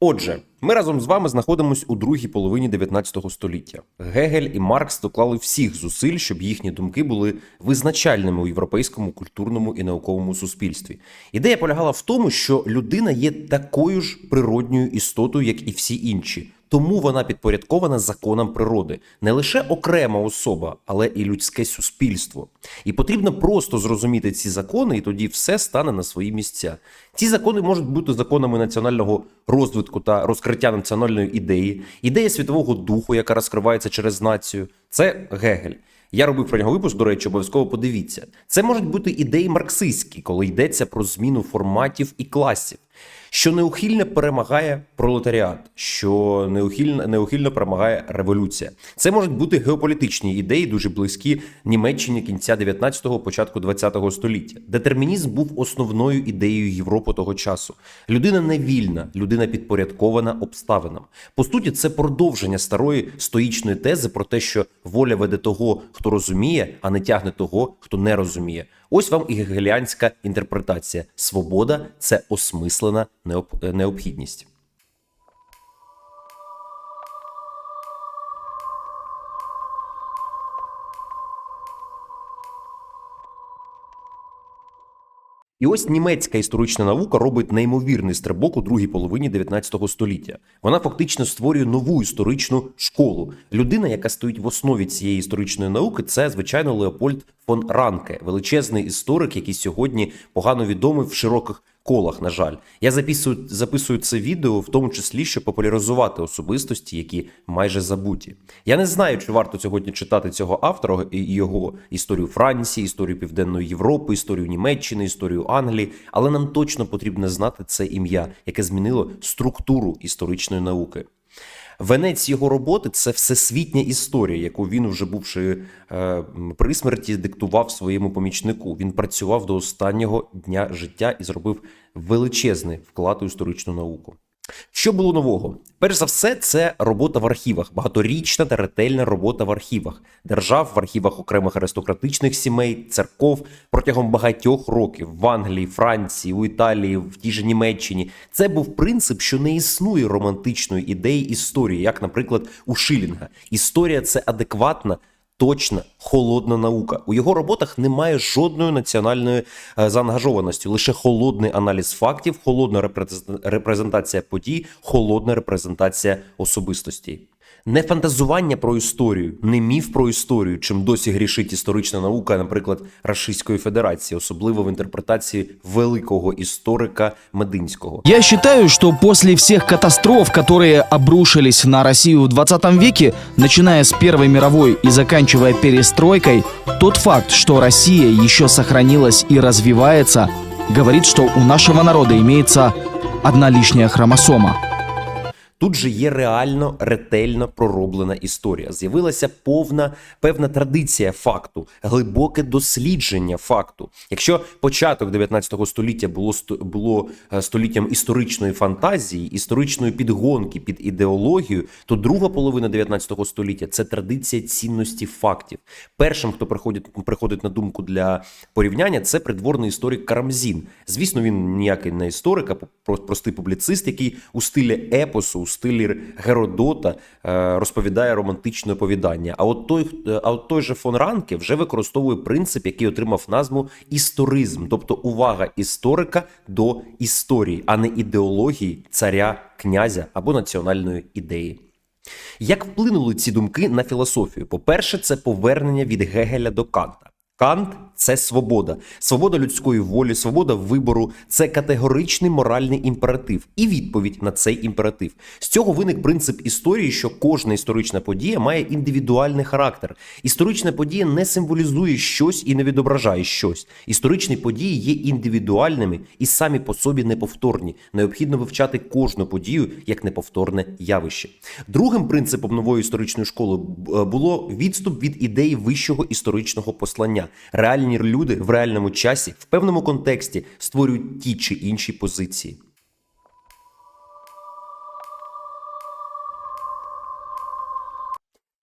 Отже, ми разом з вами знаходимося у другій половині 19 століття. Гегель і Маркс доклали всіх зусиль, щоб їхні думки були визначальними у європейському культурному і науковому суспільстві. Ідея полягала в тому, що людина є такою ж природньою істотою, як і всі інші. Тому вона підпорядкована законам природи, не лише окрема особа, але і людське суспільство. І потрібно просто зрозуміти ці закони, і тоді все стане на свої місця. Ці закони можуть бути законами національного розвитку та розкриття національної ідеї, ідея світового духу, яка розкривається через націю. Це Гегель. Я робив про нього випуск, до речі, обов'язково подивіться. Це можуть бути ідеї марксистські, коли йдеться про зміну форматів і класів, що неухильно перемагає пролетаріат, що неухильно, неухильно перемагає революція. Це можуть бути геополітичні ідеї, дуже близькі Німеччині кінця 19-го, початку 20-го століття. Детермінізм був основною ідеєю Європи того часу. Людина не вільна, людина підпорядкована обставинам. По суті, це продовження старої стоїчної тези про те, що воля веде того, хто розуміє, а не тягне того, хто не розуміє. Ось вам і гегеліанська інтерпретація. Свобода це осмислена необхідність. І ось німецька історична наука робить неймовірний стрибок у другій половині 19 століття. Вона фактично створює нову історичну школу. Людина, яка стоїть в основі цієї історичної науки, це звичайно Леопольд фон Ранке, величезний історик, який сьогодні погано відомий в широких колах. На жаль, я записую, записую це відео, в тому числі, щоб популяризувати особистості, які майже забуті. Я не знаю, чи варто сьогодні читати цього автора і його історію Франції, історію Південної Європи, історію Німеччини, історію Англії, але нам точно потрібно знати це ім'я, яке змінило структуру історичної науки. Венець його роботи це всесвітня історія, яку він, вже бувши е, при смерті, диктував своєму помічнику. Він працював до останнього дня життя і зробив величезний вклад у історичну науку. Що було нового? Перш за все, це робота в архівах, багаторічна та ретельна робота в архівах держав, в архівах окремих аристократичних сімей, церков протягом багатьох років в Англії, Франції, у Італії, в тій же Німеччині. Це був принцип, що не існує романтичної ідеї історії, як, наприклад, у Шилінга. Історія це адекватна. Точна холодна наука. У його роботах немає жодної національної е, заангажованості, лише холодний аналіз фактів, холодна репрезен- репрезентація подій, холодна репрезентація особистості. Не фантазування про історію, не міф про історію, чим досі грішить історична наука, наприклад, Рашистської Федерації, особливо в інтерпретації великого історика Мединського. Я считаю, что после всех катастроф, которые обрушились на Россию в 20 веке, начиная с Первой мировой и заканчивая перестройкой, тот факт, что Россия еще сохранилась и развивается, говорит, что у нашего народа имеется одна лишняя хромосома. Тут же є реально ретельно пророблена історія. З'явилася повна певна традиція факту, глибоке дослідження факту. Якщо початок 19 століття було було е, століттям історичної фантазії, історичної підгонки під ідеологію, то друга половина 19 століття це традиція цінності фактів. Першим, хто приходить, приходить на думку для порівняння, це придворний історик Карамзін. Звісно, він ніякий не історик, а простий публіцист, який у стилі епосу, у стилі Геродота е, розповідає романтичне оповідання. А от той, е, а от той же фон Ранке вже використовує принцип, який отримав назву історизм, тобто увага історика до історії, а не ідеології царя, князя або національної ідеї. Як вплинули ці думки на філософію? По-перше, це повернення від Гегеля до Канта. Кант це свобода, свобода людської волі, свобода вибору це категоричний моральний імператив і відповідь на цей імператив. З цього виник принцип історії, що кожна історична подія має індивідуальний характер. Історична подія не символізує щось і не відображає щось. Історичні події є індивідуальними і самі по собі неповторні. Необхідно вивчати кожну подію як неповторне явище. Другим принципом нової історичної школи е, було відступ від ідеї вищого історичного послання. Реальні люди в реальному часі в певному контексті створюють ті чи інші позиції.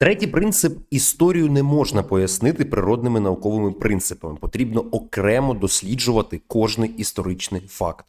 Третій принцип історію не можна пояснити природними науковими принципами. Потрібно окремо досліджувати кожний історичний факт.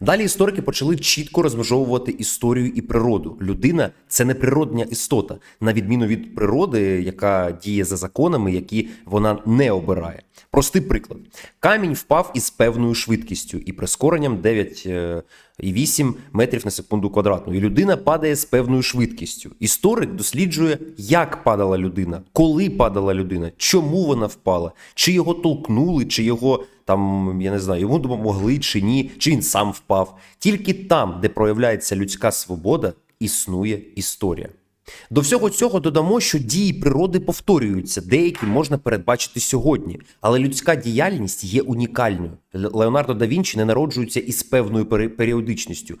Далі історики почали чітко розмежовувати історію і природу. Людина це не природня істота, на відміну від природи, яка діє за законами, які вона не обирає. Простий приклад: камінь впав із певною швидкістю і прискоренням 9,8 метрів на секунду квадратну. І людина падає з певною швидкістю. Історик досліджує, як падала людина, коли падала людина, чому вона впала, чи його толкнули, чи його там, я не знаю, йому допомогли чи ні, чи він сам впав. Тільки там, де проявляється людська свобода, існує історія. До всього цього додамо, що дії природи повторюються, деякі можна передбачити сьогодні, але людська діяльність є унікальною. Леонардо да Вінчі не народжується із певною періодичністю.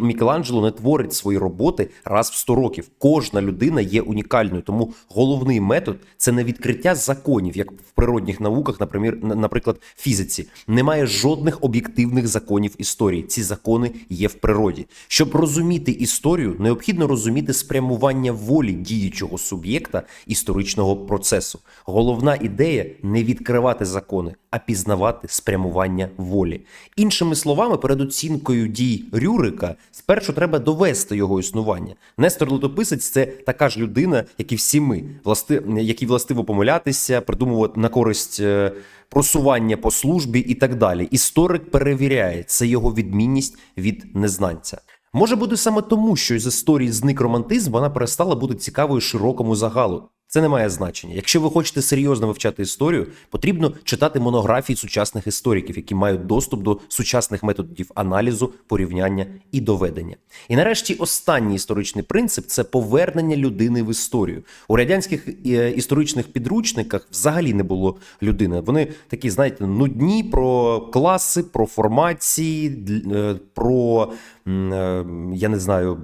Мікеланджело не творить свої роботи раз в 100 років. Кожна людина є унікальною, тому головний метод це не відкриття законів, як в природних науках, наприклад, фізиці. Немає жодних об'єктивних законів історії. Ці закони є в природі. Щоб розуміти історію, необхідно розуміти спрямування волі діючого суб'єкта історичного процесу. Головна ідея не відкривати закони, а пізнавати спрямування волі. Іншими словами, перед оцінкою дій Рюрика спершу треба довести його існування. Нестор Летописець це така ж людина, як і всі ми, власти, які властиво помилятися, придумувати на користь. е, Просування по службі і так далі. Історик перевіряє це його відмінність від незнанця. Може бути саме тому, що з історії зник романтизм, вона перестала бути цікавою широкому загалу. Це не має значення. Якщо ви хочете серйозно вивчати історію, потрібно читати монографії сучасних істориків, які мають доступ до сучасних методів аналізу, порівняння і доведення. І нарешті останній історичний принцип це повернення людини в історію. У радянських е, історичних підручниках взагалі не було людини. Вони такі, знаєте, нудні про класи, про формації, е, про я не знаю,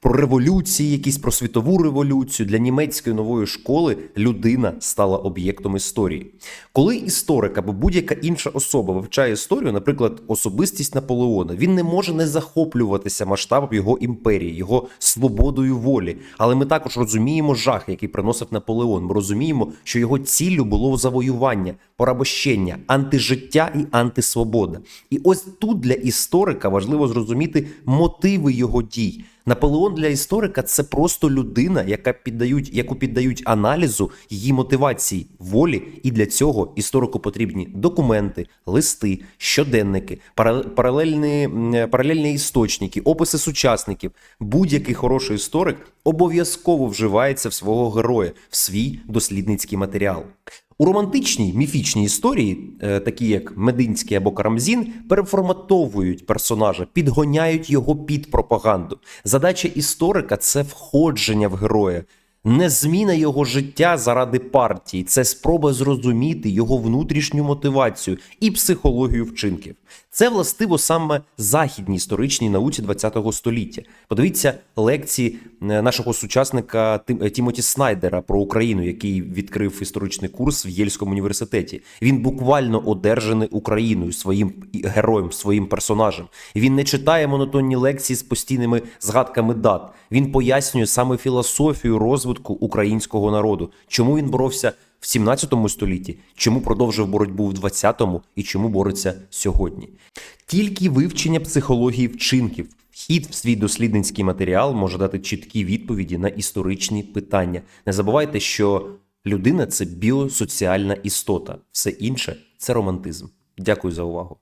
про революції, якісь про світову революцію. Для німецької нової школи людина стала об'єктом історії. Коли історик або будь-яка інша особа вивчає історію, наприклад, особистість Наполеона, він не може не захоплюватися масштабом його імперії, його свободою волі. Але ми також розуміємо жах, який приносив Наполеон. Ми розуміємо, що його ціллю було завоювання, порабощення, антижиття і антисвобода. І ось тут для історика важливо зрозуміти мотиви його дій. Наполеон для історика це просто людина, яка піддають, яку піддають аналізу її мотивації, волі, і для цього історику потрібні документи, листи, щоденники, пара- паралельні, паралельні істочники, описи сучасників. Будь-який хороший історик обов'язково вживається в свого героя, в свій дослідницький матеріал. У романтичній міфічній історії, е, такі як Мединський або Карамзін, переформатовують персонажа, підгоняють його під пропаганду. Задача історика це входження в героя, не зміна його життя заради партії, це спроба зрозуміти його внутрішню мотивацію і психологію вчинків. Це властиво саме західній історичній науці ХХ століття. Подивіться лекції е, нашого сучасника е, Тімоті Снайдера про Україну, який відкрив історичний курс в Єльському університеті. Він буквально одержаний Україною своїм героєм, своїм персонажем. Він не читає монотонні лекції з постійними згадками дат. Він пояснює саме філософію розвитку українського народу, чому він боровся в 17 столітті, чому продовжив боротьбу в 20-му і чому бореться сьогодні. Тільки вивчення психології вчинків, вхід в свій дослідницький матеріал може дати чіткі відповіді на історичні питання. Не забувайте, що людина це біосоціальна істота, все інше це романтизм. Дякую за увагу.